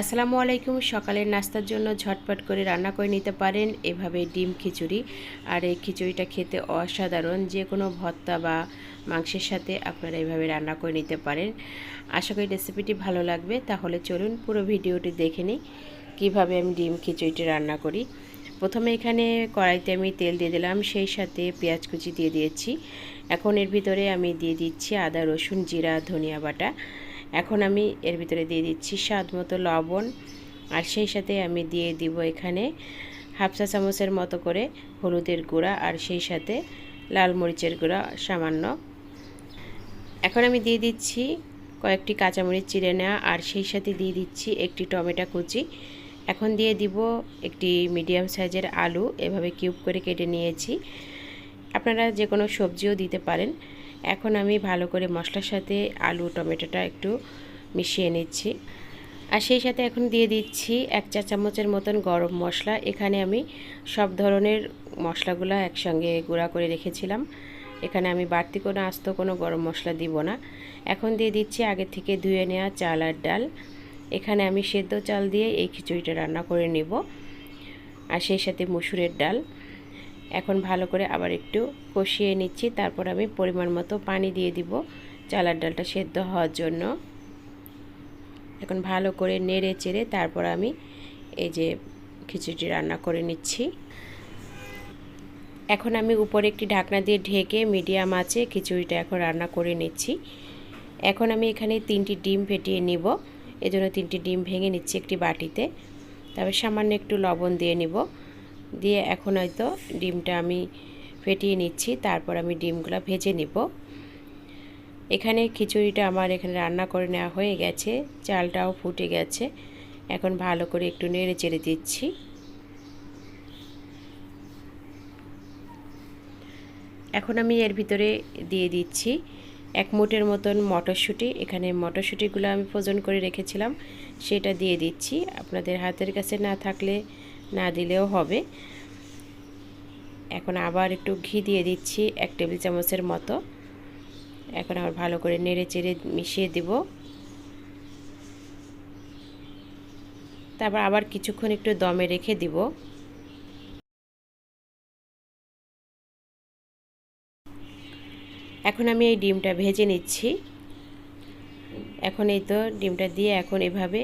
আসসালামু আলাইকুম। সকালের নাস্তার জন্য ঝটপট করে রান্না করে নিতে পারেন এভাবে ডিম খিচুড়ি। আর এই খিচুড়িটা খেতে অসাধারণ। যে কোনো ভর্তা বা মাংসের সাথে আপনারা এভাবে রান্না করে নিতে পারেন। আশা করি রেসিপিটি ভালো লাগবে। তাহলে চলুন পুরো ভিডিওটি দেখে নিই কীভাবে আমি ডিম খিচুড়িটি রান্না করি। প্রথমে এখানে কড়াইতে আমি তেল দিয়ে দিলাম, সেই সাথে পেঁয়াজ কুচি দিয়ে দিয়েছি। এখন এর ভিতরে আমি দিয়ে দিচ্ছি আদা, রসুন, জিরা, ধনিয়া বাটা। এখন আমি এর ভিতরে দিয়ে দিচ্ছি স্বাদ মতো লবণ, আর সেই সাথে আমি দিয়ে দিব এখানে হাফ চা চামচের মতো করে হলুদের গুঁড়া, আর সেই সাথে লাল মরিচের গুঁড়া সামান্য। এখন আমি দিয়ে দিচ্ছি কয়েকটি কাঁচামরিচ চিড়ে নেওয়া, আর সেই সাথে দিয়ে দিচ্ছি একটি টমেটো কুচি। এখন দিয়ে দিব একটি মিডিয়াম সাইজের আলু, এভাবে কিউব করে কেটে নিয়েছি। আপনারা যে কোনো সবজিও দিতে পারেন। এখন আমি ভালো করে মশলার সাথে আলু, টমেটোটা একটু মিশিয়ে নিচ্ছি। আর সেই সাথে এখন দিয়ে দিচ্ছি এক চা চামচের মতন গরম মশলা। এখানে আমি সব ধরনের মশলাগুলো একসঙ্গে গুঁড়া করে রেখেছিলাম। এখানে আমি বাড়তি কোনো আস্ত কোনো গরম মশলা দিব না। এখন দিয়ে দিচ্ছি আগে থেকে ধুয়ে নেওয়া চাল আর ডাল। এখানে আমি সেদ্ধ চাল দিয়ে এই খিচুড়িটা রান্না করে নেব। আর সেই সাথে মুসুরের ডাল। এখন ভালো করে আবার একটু কষিয়ে নিচ্ছি। তারপর আমি পরিমাণ মতো পানি দিয়ে দিব চালার ডালটা সেদ্ধ হওয়ার জন্য। এখন ভালো করে নেড়ে চেড়ে তারপর আমি এই যে খিচুড়ি রান্না করে নিচ্ছি। এখন আমি উপরে একটি ঢাকনা দিয়ে ঢেকে মিডিয়াম আছে খিচুড়িটা এখন রান্না করে নিচ্ছি। এখন আমি এখানে তিনটি ডিম ফেটিয়ে নিব। এজন্য তিনটি ডিম ভেঙে নিচ্ছি একটি বাটিতে। তারপর সামান্য একটু লবণ দিয়ে নিব। দিয়ে এখন হয়তো ডিমটা আমি ফেটিয়ে নিচ্ছি, তারপর আমি ডিমগুলো ভেজে নিব। এখানে খিচুড়িটা আমার এখানে রান্না করে নেওয়া হয়ে গেছে, চালটাও ফুটে গেছে। এখন ভালো করে একটু নেড়ে চেড়ে দিচ্ছি। এখন আমি এর ভিতরে দিয়ে দিচ্ছি এক মুটের মতন মটরশুঁটি। এখানে মটরশুঁটিগুলো আমি ফোজন করে রেখেছিলাম, সেটা দিয়ে দিচ্ছি। আপনাদের হাতের কাছে না থাকলে না দিলেও হবে। এখন আবার একটু ঘি দিয়ে দিচ্ছি এক টেবিল চামচের মতো। এখন আবার ভালো করে নেড়ে চেড়ে মিশিয়ে দেব। তারপর আবার কিছুক্ষণ একটু দমে রেখে দিব। এখন আমি এই ডিমটা ভেজে নিচ্ছি। এখন এই তো ডিমটা দিয়ে এখন এভাবে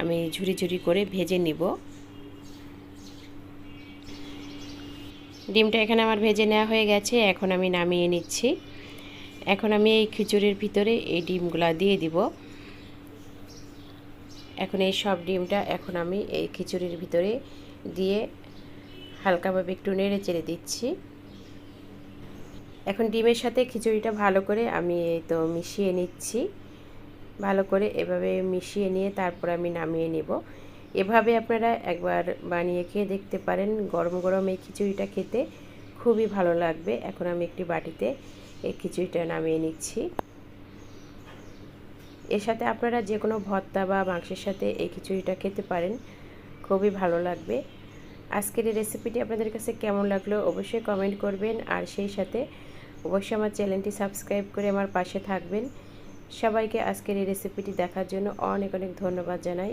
আমি ঝুরি ঝুরি করে ভেজে নিব। ডিমটা এখানে আমার ভেজে নেওয়া হয়ে গেছে, এখন আমি নামিয়ে নিচ্ছি। এখন আমি এই খিচুড়ির ভিতরে এই ডিমগুলা দিয়ে দিব। এখন এই সব ডিমটা এখন আমি এই খিচুড়ির ভিতরে দিয়ে হালকাভাবে একটু নেড়ে চেড়ে দিচ্ছি। এখন ডিমের সাথে খিচুড়িটা ভালো করে আমি এই তো মিশিয়ে নিচ্ছি। ভালো করে এভাবে মিশিয়ে নিয়ে তারপর আমি নামিয়ে নেব। এভাবে আপনারা একবার বানিয়ে খেয়ে দেখতে পারেন। গরম গরম এই খিচুড়িটা খেতে খুবই ভালো লাগবে। এখন আমি একটি বাটিতে এই খিচুড়িটা নামিয়ে নিচ্ছি। এর সাথে আপনারা যে কোনো ভর্তা বা মাংসের সাথে এই খিচুড়িটা খেতে পারেন। খুবই ভালো লাগবে। আজকের এই রেসিপিটি আপনাদের কাছে কেমন লাগল অবশ্যই কমেন্ট করবেন। আর সেই সাথে অবশ্যই আমার চ্যানেলটি সাবস্ক্রাইব করে আমার পাশে থাকবেন। সবাইকে আজকের এই রেসিপিটি দেখার জন্য অনেক অনেক ধন্যবাদ জানাই।